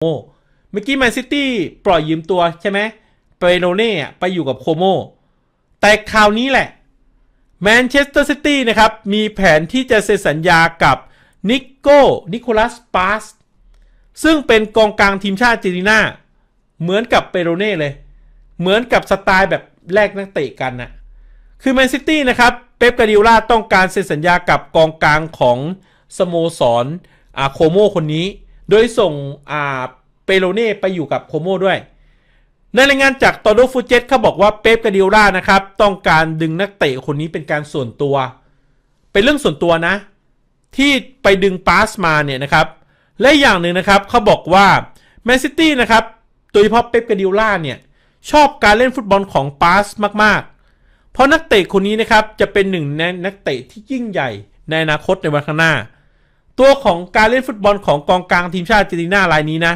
โมเมื่อกี้แมนซิตี้ปล่อยยืมตัวใช่ไหมเปโรเน่ไปอยู่กับโคโม แต่คราวนี้แหละแมนเชสเตอร์ซิตี้นะครับ มีแผนที่จะเซ็นสัญญากับนิโก้นิโคลัสปาสซึ่งเป็นกองกลางทีมชาติเจนตินาเหมือนกับเปโรเน่เลย เหมือนกับสไตล์แบบแลกนักเตะกันนะคือแมนซิตี้นะครับ เป๊ปกาดิโอลาต้องการเซ็นสัญญากับกองกลางของสโมสรอาโคโมคนนี้ โดยส่งอ่าเปโรเน่ไปอยู่กับโคโมด้วย ในรายงานจากตอโดฟูเจตเขาบอกว่าเป๊ปกาดิโอลานะครับ ต้องการดึงนักเตะคนนี้เป็นการส่วนตัว เป็นเรื่องส่วนตัวนะ ที่ไปดึงปาสมาเนี่ยนะครับ และอย่างหนึ่งนะครับเขาบอกว่าแมนซิตี้นะครับโดยเฉพาะเป๊ปกาดิโอลาเนี่ยชอบการเล่นฟุตบอลของปาสมากๆ เพราะนักเตะคนนี้นะครับจะเป็นหนึ่งในนักเตะที่ยิ่งใหญ่ในอนาคตในวันข้างหน้า ตัวของการเล่นฟุตบอลของกองกลางทีมชาติอาร์เจนตินารายนี้นะ